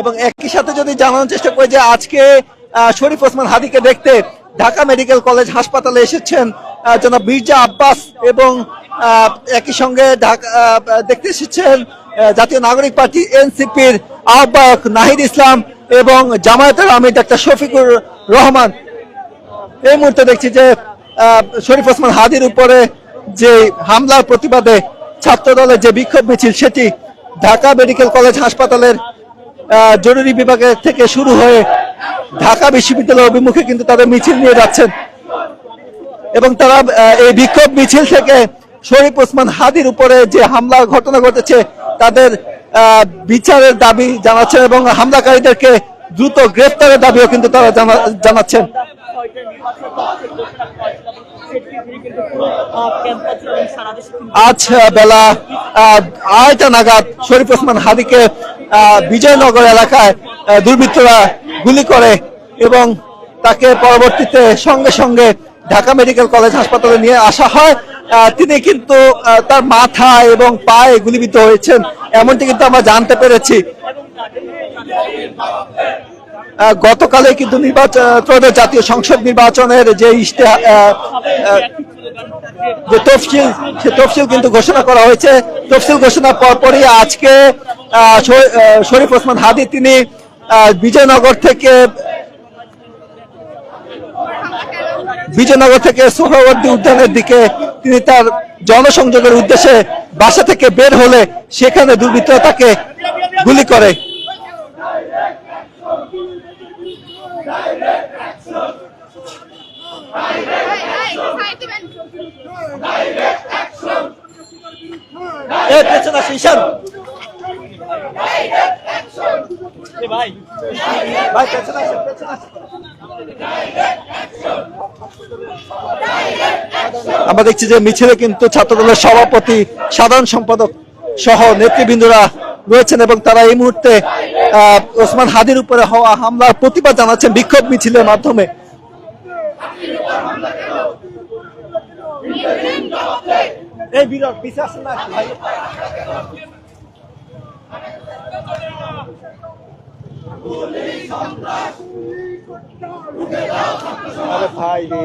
এবং একই সাথে যদি জানানোর চেষ্টা করি যে আজকে শরীফ ওসমান হাদিকে দেখতে ঢাকা মেডিকেল কলেজ হাসপাতালে এসেছেন জনাব মির্জা আব্বাস এবং একই সঙ্গে দেখতে এসেছেন জাতীয় নাগরিক পার্টি এনসিপির আহ্বায়ক নাহিদ ইসলাম এবং জামায়াতের আমির ডাক্তার শফিকুর রহমান। এই মুহূর্তে দেখছি যে শরীফ ওসমান হাদির উপরে যে হামলার প্রতিবাদে ছাত্র দলের যে বিক্ষোভ মিছিল, সেটি ঢাকা মেডিকেল কলেজ হাসপাতালের জরুরি বিভাগের থেকে শুরু হয়ে ঢাকা বিশ্ববিদ্যালয় অভিমুখে কিন্তু তাদের মিছিল নিয়ে যাচ্ছেন। এবং তারা এই বিক্ষোভ মিছিল থেকে শরীফ ওসমান হাদির উপরে যে হামলার ঘটনা ঘটেছে, তাদের বিচারের দাবি জানাচ্ছেন এবং হামলাকারীদেরকে দ্রুত গ্রেফতারের দাবিও কিন্তু তারা জানা- জানাচ্ছেন। আজ বেলা আহ, আড়াইটা নাগাদ শরীফ ওসমান হাদিকে বিজয়নগর এলাকায় দুর্বৃত্তরা গুলি করে এবং তাকে পরবর্তীতে সঙ্গে সঙ্গে ঢাকা মেডিকেল কলেজ হাসপাতালে নিয়ে আসা হয়। তিনি কিন্তু তার মাথা এবং পায়ে গুলিবিদ্ধ হয়েছেন এমনটি কিন্তু আমরা জানতে পেরেছি। গতকালে কিন্তু নির্বাচন জাতীয় সংসদ নির্বাচনের যে যে তফসিল, সে তফসিল কিন্তু ঘোষণা করা হয়েছে। তফসিল ঘোষণার পরপরই আজকে শরীফ ওসমান হাদি তিনি বিজয়নগর থেকে বিজয়নগর থেকে সোহরাওয়ার্দী উদ্যানের দিকে তিনি তার জনসংযোগের উদ্দেশ্যে বাসা থেকে বের হলে সেখানে দুর্বৃত্তরা তাকে গুলি করে। আমরা দেখছি যে মিছিলে কিন্তু ছাত্রদলের সভাপতি, সাধারণ সম্পাদক সহ নেতৃবৃন্দরা রয়েছেন এবং তারা এই মুহূর্তে ওসমান হাদির উপরে হওয়া হামলার প্রতিবাদ জানাচ্ছেন বিক্ষোভ মিছিলের মাধ্যমে। এই বিরোধ পিছিয়ে আসেন না ভাই। আরে ভাই রে।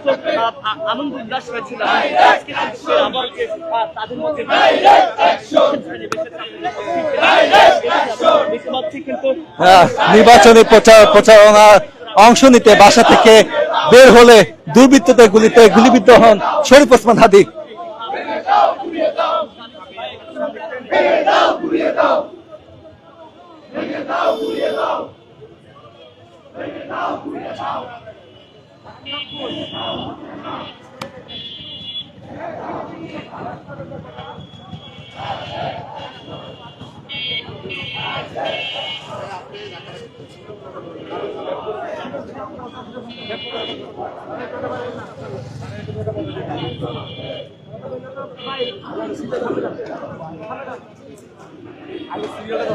আনন্দ উল্লাস হয়েছিল আজকে তাদের মধ্যে নির্বাচনী প্রচার প্রচারণা অংশ নিতে বাসা থেকে বের হলে দুর্বৃত্তদের গুলিতে গুলিবিদ্ধ হন শরীফ ওসমান হাদি।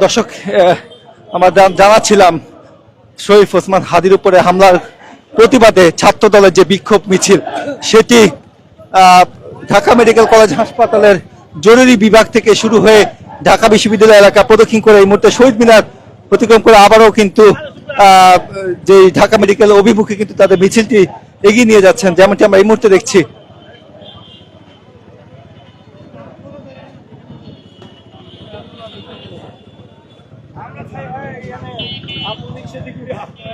দর্শক আমরা জান- জানাচ্ছিলাম শরীফ ওসমান হাদির উপরে হামলার প্রতিবাদে ছাত্র দলের যে বিক্ষোভ মিছিল, সেটি ঢাকা মেডিকেল কলেজ হাসপাতালের জরুরি বিভাগ থেকে শুরু হয়ে ঢাকা বিশ্ববিদ্যালয় এলাকা প্রদক্ষিণ করে এই মুহূর্তে শহীদ মিনার অতিক্রম করে আবারও কিন্তু যে ঢাকা মেডিকেল অভিমুখে কিন্তু তাদের মিছিলটি এগিয়ে নিয়ে যাচ্ছেন, যেমনটি আমরা এই মুহূর্তে দেখছি। আমরা